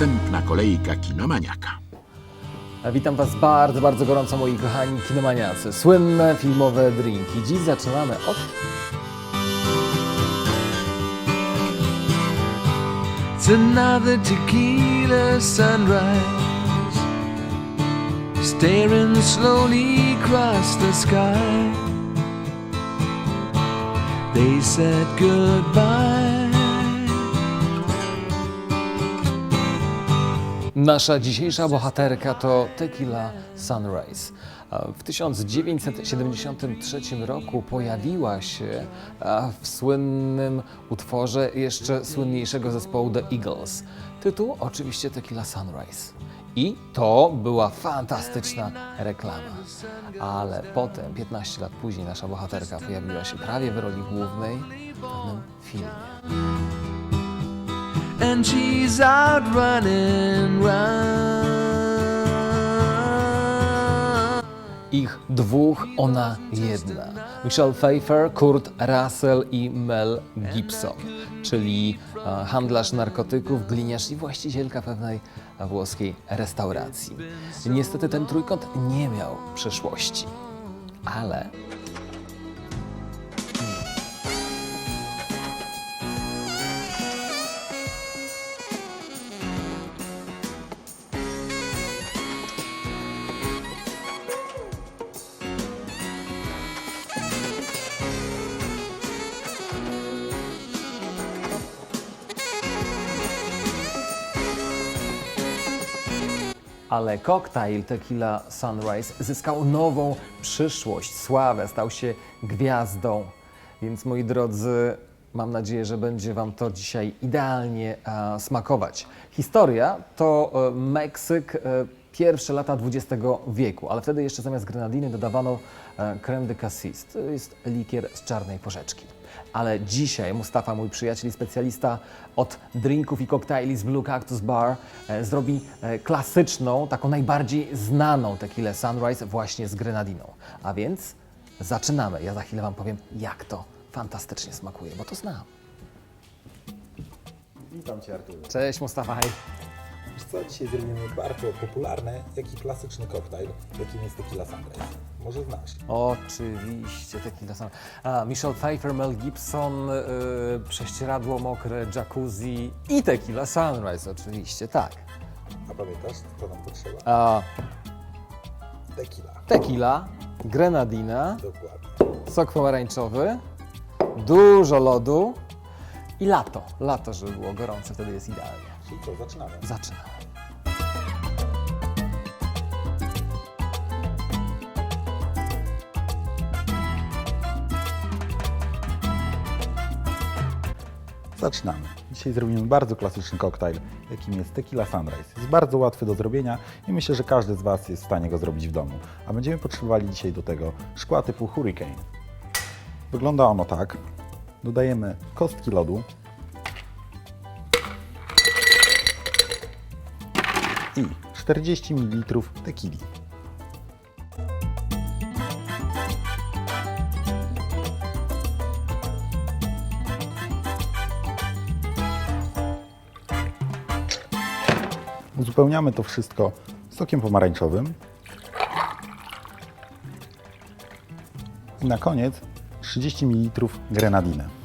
następna kolejka kinomaniaka. Witam Was bardzo, bardzo gorąco, moi kochani kinomaniacy. Słynne filmowe drinki. Dziś zaczynamy od It's another tequila sunrise, staring slowly across the sky. They said goodbye. Nasza dzisiejsza bohaterka to Tequila Sunrise. W 1973 roku pojawiła się w słynnym utworze jeszcze słynniejszego zespołu The Eagles. Tytuł oczywiście Tequila Sunrise. I to była fantastyczna reklama. Ale potem, 15 lat później, nasza bohaterka pojawiła się prawie w roli głównej w pewnym filmie. And she's out running. Ich dwóch, ona jedna. Michelle Pfeiffer, Kurt Russell i Mel Gibson, czyli e, handlarz narkotyków, gliniarz i właścicielka pewnej włoskiej restauracji. Niestety ten trójkąt nie miał przyszłości, ale Ale koktajl Tequila Sunrise zyskał nową przyszłość, sławę, stał się gwiazdą. Więc moi drodzy, mam nadzieję, że będzie Wam to dzisiaj idealnie e, smakować. Historia to e, Meksyk, e, pierwsze lata XX wieku, ale wtedy jeszcze zamiast grenadiny dodawano e, creme de cassis. To jest likier z czarnej porzeczki. Ale dzisiaj Mustafa, mój przyjaciel i specjalista od drinków i koktajli z Blue Cactus Bar, e, zrobi e, klasyczną, taką najbardziej znaną tequilę Sunrise właśnie z grenadiną. A więc zaczynamy. Ja za chwilę Wam powiem, jak to fantastycznie smakuje, bo to znam. Witam Cię Arturze. Cześć Mustafa, hej. Wiesz co, dzisiaj zrobimy bardzo popularny, jak i klasyczny koktajl, jakim jest Tequila Sunrise. Może znasz. Oczywiście, tequila Sunrise. A, Michelle Pfeiffer, Mel Gibson, y, prześcieradło mokre, jacuzzi i tequila Sunrise oczywiście, tak. A pamiętasz, co nam potrzeba? A, Tequila. tequila, grenadina, Dokładnie. sok pomarańczowy, dużo lodu i lato. Lato, żeby było gorące, wtedy jest idealnie. Czyli co, zaczynamy. Zaczynamy. Zaczynamy. Dzisiaj zrobimy bardzo klasyczny koktajl, jakim jest Tequila Sunrise. Jest bardzo łatwy do zrobienia i myślę, że każdy z Was jest w stanie go zrobić w domu. A będziemy potrzebowali dzisiaj do tego szkła typu Hurricane. Wygląda ono tak. Dodajemy kostki lodu i 40 ml tequili. Uzupełniamy to wszystko sokiem pomarańczowym. I na koniec 30 ml grenadiny.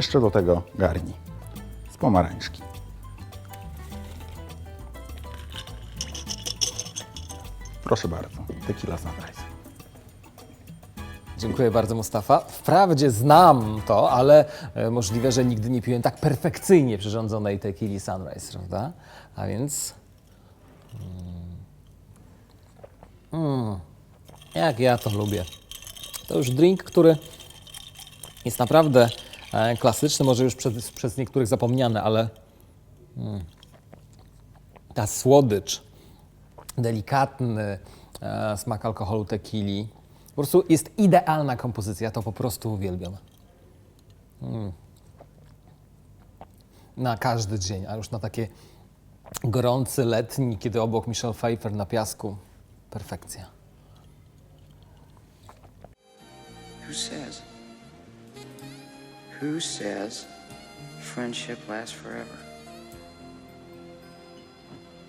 Jeszcze do tego garni z pomarańczki. Proszę bardzo, tequila sunrise. Dziękuję bardzo, Mustafa. Wprawdzie znam to, ale e, możliwe, że nigdy nie piłem tak perfekcyjnie przyrządzonej tequili Sunrise, prawda? A więc... Mm, mm, jak ja to lubię. To już drink, który jest naprawdę klasyczny, może już przez, przez niektórych zapomniany, ale mm, ta słodycz, delikatny e, smak alkoholu tequili. Po prostu jest idealna kompozycja, to po prostu uwielbiam. Mm. Na każdy dzień, a już na takie gorący, letni, kiedy obok Michelle Pfeiffer na piasku. Perfekcja. Who says? Who says friendship lasts forever?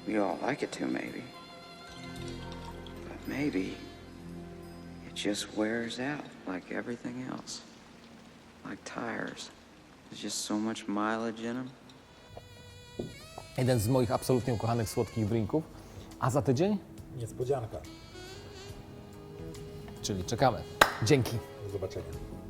We all like it to, maybe. But maybe it just wears out like everything else. Like tires. There's just so much mileage in them. Jeden z moich absolutnie ukochanych słodkich drinków. A za tydzień? Niespodzianka. Czyli czekamy. Dzięki. Do zobaczenia.